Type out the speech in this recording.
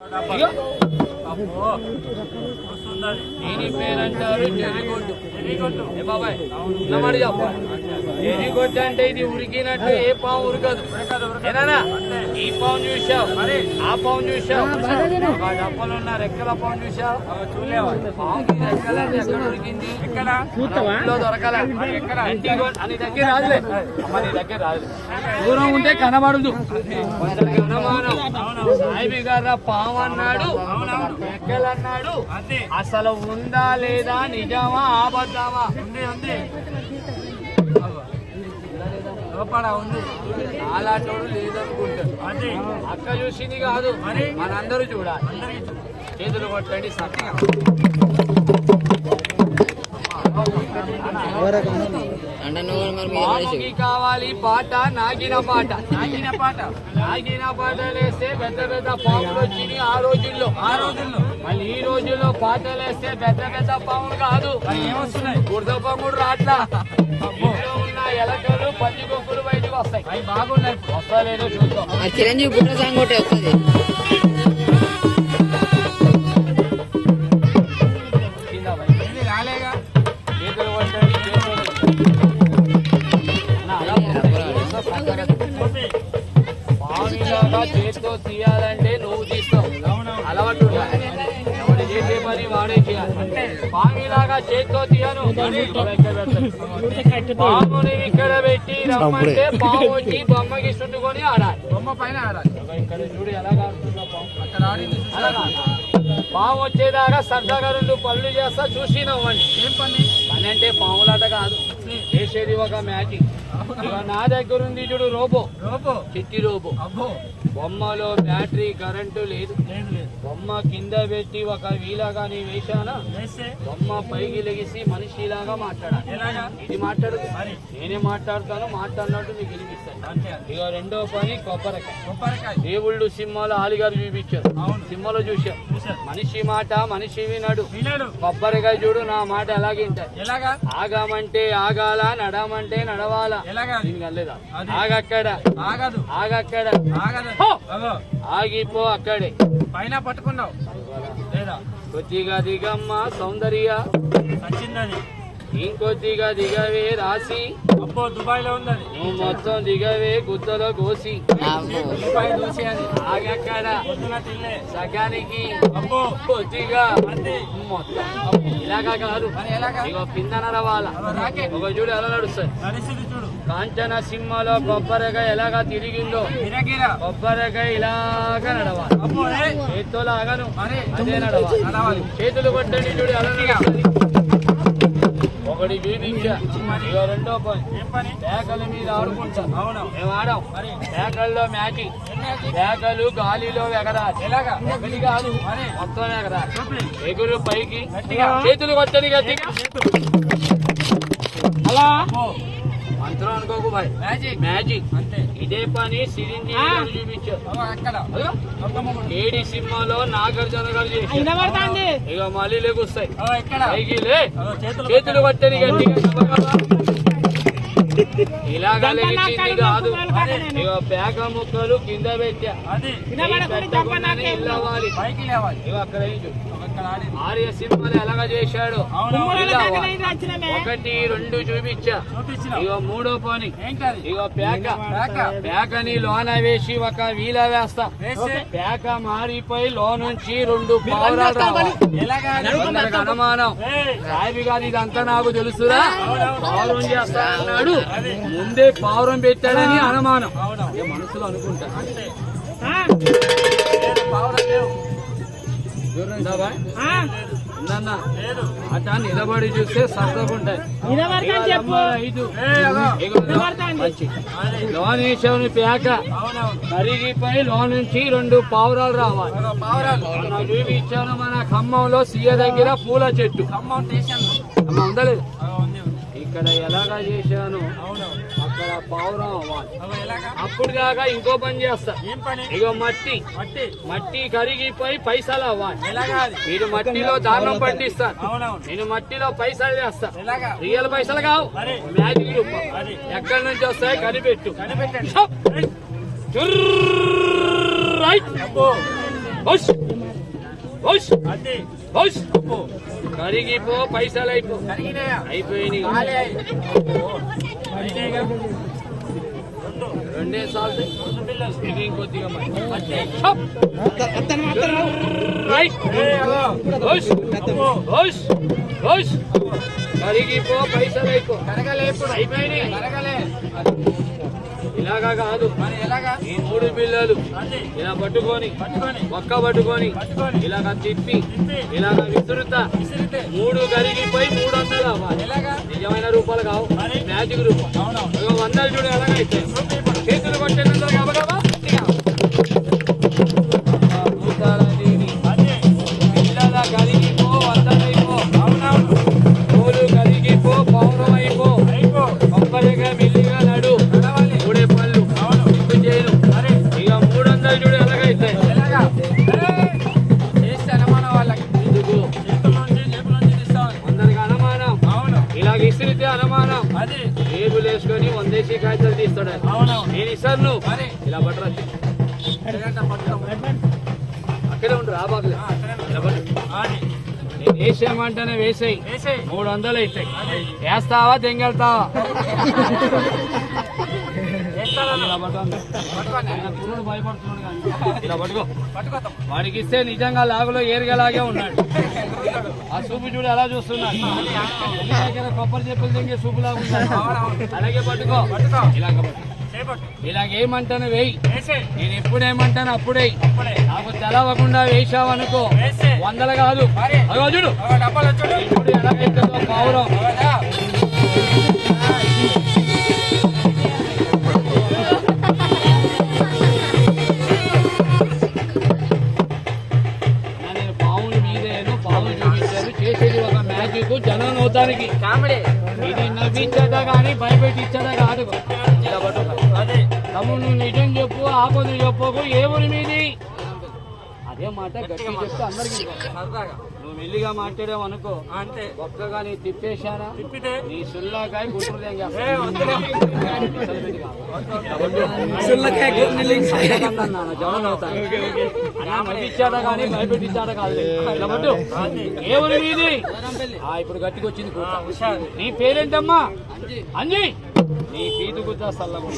이거? దీని పేరంటారు బాబాయ్ అంటే ఇది ఉరికినట్టు ఏ పాము ఉరకదు. ఈ పాము చూసావు ఆ పాము చూసావు డబ్బలు ఉన్న రెక్కల పాము చూసావు చూడలేవా? పాము రెక్కల ఎక్కడ? ఉరికింది దొరకల. అని దగ్గర రాదులే. నీ దగ్గర రాదులే. దూరం ఉంటే కనబడదు. సాయిబి గారు పాము అన్నాడు ఎక్కలన్నాడు అసలు ఉందా లేదా నిజమా ఆబద్దామా ఉంది ఉంది. లోపల ఉంది. అలాంటోడు లేదనుకుంటాడు. అక్క చూసింది కాదు. మనందరూ చూడాలి. చేతులు కొట్టండి సత్యం. పాముకి కావాలి పాట నాగిన పాట. నాగిన పాట. నాగిన పాట వేస్తే పెద్ద పెద్ద పాములు వచ్చినాయి ఆ రోజుల్లో. ఆ రోజుల్లో. మళ్ళీ ఈ రోజుల్లో పాటలు వేస్తే పెద్ద పెద్ద పాములు కాదు. ఏమొస్తున్నాయి? బురద పాములు రాట్లా ఉన్న ఎలకలు పందికొక్కులు బయటకు వస్తాయి. అవి బాగున్నాయి. వస్తలేదో చూద్దాం. ఆ చిరంజీవి బుట్ట సాంగ్ ఒకటే వస్తుంది. పావునిలాగా చేతితో తీయాలంటే నువ్వు తీస్తావు. అలవాటు. ఎవడు చేసే పని వాడే చేయాలి. పాములాగా చేతితో తీయను. పాముని ఇక్కడ పెట్టి రమ్మంటే పాము వచ్చి బొమ్మకి చుట్టుకొని ఆడాలి. బొమ్మ పైన ఆడాలి. ఇక్కడ చూడు ఎలా ఆడుతుందో పాము. అక్కడ ఆడింది. పాము వచ్చేదాకా సరదాగా రెండు పనులు చేస్తా చూసి నవ్వండి. ఏం పని? పని అంటే పాములాట కాదు. చేసేది ఒక ఇక నా దగ్గర ఉంది చూడు రోబో. రోబో? చిట్టి రోబో. అబ్బో. బొమ్మలో బ్యాటరీ కరెంటు లేదు. బొమ్మ కింద పెట్టి ఒక వీలా కానీ వేశానా? బొమ్మ పైకి లెగిసి మనిషిలాగా మాట్లాడాలి. ఇది మాట్లాడు. నేనే మాట్లాడతాను మాట్లాడినట్టు మీకు వినిపిస్తాను. ఇక రెండో పని కొబ్బరికాయ. కొబ్బరికాయ. దేవుళ్ళు సినిమాలో ఆలిగారు చూపించారు. సినిమాలో చూశారు. మనిషి మాట మనిషి వినడు. వినడు. కొబ్బరికాయ చూడు నా మాట ఎలాగే ఎలాగా? ఆగమంటే ఆగాల నడమంటే నడవాలా. ఆగక్కడ ఆగదు. ఆగక్కడ ఆగదు. ఆగిపో అక్కడే. పైన పట్టుకున్నావు. లేదా? కొద్దిగా దిగమ్మ సౌందర్య. ఇంకొద్దిగా దిగవే రాసి అబ్బో దుబాయ్లో ఉందని నువ్వు మొత్తం దిగవే గుత్తలో కోసి దుబాయ్ చూసి అని ఆగక్కడ సగానికి అబ్బో కొద్దిగా మొత్తం ఇలాగా కాదు ఒక చూడు ఎలా నడుస్తుంది కాంచన సినిమాలో కొబ్బరికాయ ఎలాగా తిరిగిందో కొబ్బరికాయ ఇలాగా నడవాలి చేతితో లాగను అదే నడవాలి చేతులు కొట్టండి చూడు ఎలా ఒకటి ఇక రెండో పని పేకల మీద ఆడుకుంటాం. అవును మేము ఆడాం. పేకల్లో మ్యాచింగ్. పేకలు గాలిలో ఎగరాలి ఎలాగా? కాదు మొత్తం ఎగరాలి ఎగురు పైకి. చేతులు కొట్టని గట్టిగా. అలా? మంత్రం అనుకోకు భాయ్ మ్యాజిక్ మ్యాజిక్ అంతే. ఇదే పని సిరింజి చూపించారు ఏడి సినిమాలో నాగార్జున గారు చేశారు. ఇక మళ్ళీ లెగుస్తాయి పైకి లే. చేతులు పట్టని ఇలాగా లెగిచింది కాదు. ఇక పేక ముక్కలు కింద పెట్టా. ఇక అక్కడ. ఆర్య సినిమాలు ఎలాగ చేశాడు. ఒకటి రెండు చూపించా. ఇక మూడో పని. ఇక పేక పేకని లోన వేసి ఒక వీల వేస్తా. పేక మారిపోయి లో నుంచి రెండు అనుమానం. సాయిబి గారు ఇదంతా నాకు తెలుసురా? పావురం చేస్తా అన్నాడు. ముందే పావురం పెట్టాడని అనుమానం. ఏ మనసులో అనుకుంటా. నిలబడి చూస్తే సర్దకుంటాయి లోన్ వేసావు పేక కరిగిపోయి లోన్ నుంచి రెండు పావురాలు రావాలి. మొన్న చూపించాను మన ఖమ్మంలో సీయ దగ్గర పూల చెట్టు. అమ్మ ఉందలేదు ఇక్కడ ఎలాగా చేశాను? అక్కడ పావురం అవ్వాలి. అప్పుడు దాకా ఇంకో పని చేస్తా. ఇగో మట్టి. మట్టి? మట్టి కరిగిపోయి పైసలు అవ్వాలి. మీరు మట్టిలో దానం పండిస్తారు నేను మట్టిలో పైసలు చేస్తా రియల్ పైసలు కావు. మ్యాజిక్ ఎక్కడి నుంచి వస్తాయి కనిపెట్టు. చుర్రైట్. హుష్ హుష్ హుష్ కరిగిపో పైసలు అయిపో అయిపోయినాయి రెండే సార్లు ఇది ఇంకొద్దిగా మరి. Hop. Right. Hush. Hush. Hush. కరిగిపో పైసలు అయిపో అయిపోయినాయి ఇలాగా కాదు. ఈ మూడు బిల్లలు ఇలా పట్టుకొని ఒక్క పట్టుకొని ఇలాగ తిప్పి ఇలాగ విసురుతా. మూడు కరిగిపోయి మూడు వందలు అవ్వాలి. నిజమైన రూపాయలు కావు. మ్యాజిక్ రూపాయలు ఇగో వందలు చూడు ఎలాగైతే. చేతులు కొట్టేందుకు టేబుల్ వేసుకొని వందేసి కాగితాలు తీస్తాడు. నేను ఇస్తాను. నువ్వు ఇలా పట్టరా అక్కడే ఇలా పట్టు. నేను వేసేయమంటేనే వేసేయి. మూడు వందలు అవుతాయి వేస్తావా తెంగెళ్తావా? భయపడుతున్నాడు కానీ. ఇలా పట్టుకో. వాడికి ఇస్తే నిజంగా లాగులో ఏరుగలాగే ఉన్నాడు. ఆ సూపు చూడు ఎలా చూస్తున్నాడు. దగ్గర కొబ్బరి చెప్పులు తెంగే సూపు లాగా ఉన్నాడు. అలాగే పట్టుకో. ఇలాగ ఇలాగేమంటాను వేయి. నేను ఎప్పుడేమంటాను అప్పుడే. నాకు తెలవకుండా వేసావు అనుకో వందలు కాదు. చూడు. ఇప్పుడు ఎలా అవుతుందో పౌరం అవుతానికి ఇది నవ్వించట కానీ భయపెట్టించట కాదు. ఇలా పట్టుకో. తమ్ముడు నువ్వు నిజం చెప్పు ఆపదు చెప్పకు ఏ ఊరి మీది. అదే మాట గట్టి చెప్తే అందరికి నువ్వు మెల్లిగా మాట్లాడావు అనుకో. అంతే. ఒక్కగా నీ తిప్పేశానా? తిప్పితే? నీ సుల్లాకాయ ఏ కానీ భయపెట్టించాడ కాదు. ఏ మీది ఇప్పుడు గట్టికి వచ్చింది. నీ పేరేంటమ్మా? అంజీ. నీ పీతు గుద్దా సల్లగా